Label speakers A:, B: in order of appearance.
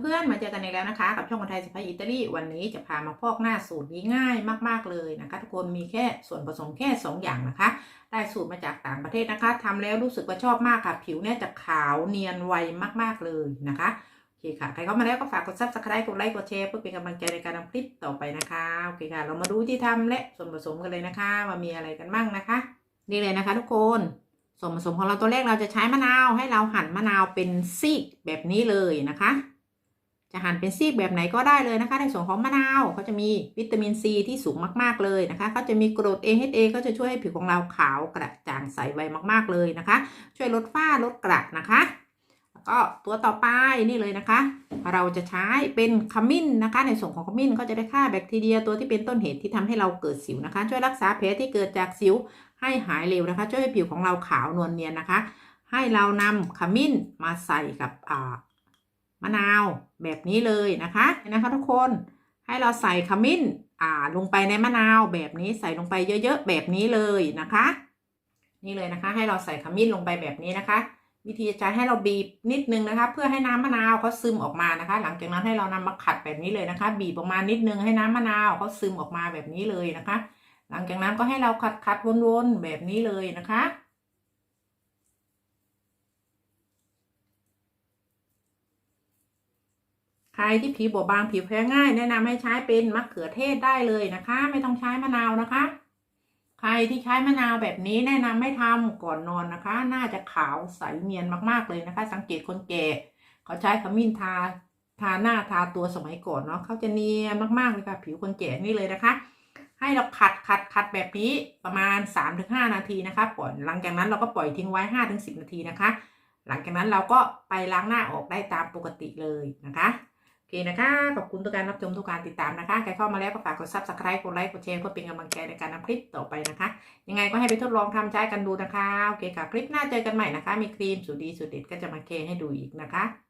A: เพื่อนมาเจอกแล้วนะคะ กับช่องคนไทยสไปอิตาลีวันนี้จะพามาพอกหน้าสูตรนี้ง่ายมากๆเลยนะคะ ทุกคนมีแค่ส่วนผสมแค่ 2 อย่างนะคะ ได้สูตรมาจากต่างประเทศนะคะทำแล้วรู้สึกว่าชอบมากค่ะ ผิวเนี่ยจะขาวเนียนไวมากๆเลยนะคะโอเคค่ะ ใครเข้ามาแล้วก็ฝากกดซับสไครต์กดไลค์กดแชร์เพื่อเป็นกำลังใจในการทำคลิปต่อไปนะคะโอเคค่ะ เรามาดูที่ทำและส่วนผสมกันเลยนะคะว่ามีอะไรกันบ้างนะคะ นี่เลยนะคะ ทุกคนส่วนผสมของเราตัวแรกเราจะใช้มะนาวให้เราหั่นมะนาวเป็นซีกแบบนี้เลยนะคะ จะหั่นเป็นซีกแบบไหนก็ได้เลยนะคะ ในส่วนของมะนาวเขาจะมีวิตามินซีที่สูงมากๆเลยนะคะเขาจะมีกรด AHA ก็จะช่วยให้ผิวของเราขาวกระจ่างใสไวมากๆเลยนะคะ ช่วยลดฝ้าลดกระนะคะแล้วก็ตัวต่อไปนี่เลยนะคะ เราจะใช้เป็นขมิ้นนะคะ ในส่วนของขมิ้นก็จะได้ฆ่าแบคทีเรียตัวที่เป็นต้นเหตุที่ทำให้เราเกิดสิวนะคะ ช่วยรักษาแผลที่เกิดจากสิวให้หายเร็วนะคะ ช่วยให้ผิวของเราขาวนวลเนียนนะคะ ให้เรานำขมิ้นมาใส่กับอ่า มะนาวแบบนี้เลยนะคะนะคะทุกคนให้เราใส่ขมิ้นอ่าลงไปในมะนาวแบบนี้ใส่ลงไปเยอะๆแบบนี้เลยนะคะ นี่เลยนะคะ ให้เราใส่ขมิ้นลงไปแบบนี้นะคะ วิธีจะให้เราบีบนิดนึงนะคะ เพื่อให้น้ำมะนาวเขาซึมออกมานะคะ หลังจากนั้นให้เรานำมาขัดแบบนี้เลยนะคะ บีบออกมานิดนึงให้น้ำมะนาวเขาซึมออกมาแบบนี้เลยนะคะ หลังจากนั้นก็ให้เราขัดขัดวนๆแบบนี้เลยนะคะ ใครที่ผิวบอบบางผิวแพ้ง่าย แนะนำให้ใช้เป็นมะเขือเทศได้เลยนะคะ ไม่ต้องใช้มะนาวนะคะ ใครที่ใช้มะนาวแบบนี้แนะนำไม่ทำก่อนนอนนะคะ น่าจะขาวใสเนียนมากๆเลยนะคะ สังเกตคนแก่เขาใช้ขมิ้นทาทาหน้าทาตัวสมัยก่อนเนาะเขาจะเนียนมากๆเลยค่ะ ผิวคนแก่นี่เลยนะคะ ให้เราขัดขัดขัดแบบนี้ประมาณ 3-5 นาทีนะคะปล่อยหลังจากนั้นเราก็ปล่อยทิ้งไว้ 5-10 นาทีนะคะ หลังจากนั้นเราก็ไปล้างหน้าออกได้ตามปกติเลยนะคะ เคนะคะ ขอบคุณทุกการรับชมทุกการติดตามนะคะ ใครเข้ามาแล้วก็ฝากกด subscribe กดไลค์ กดแชร์เพื่อเป็นกำลังใจในการทำคลิปต่อไปนะคะ ยังไงก็ให้ไปทดลองทำใช้กันดูนะคะ โอเคค่ะ คลิปหน้าเจอกันใหม่นะคะ มีครีมสูตรดีสูตรเด็ดก็จะมาเคให้ดูอีกนะคะ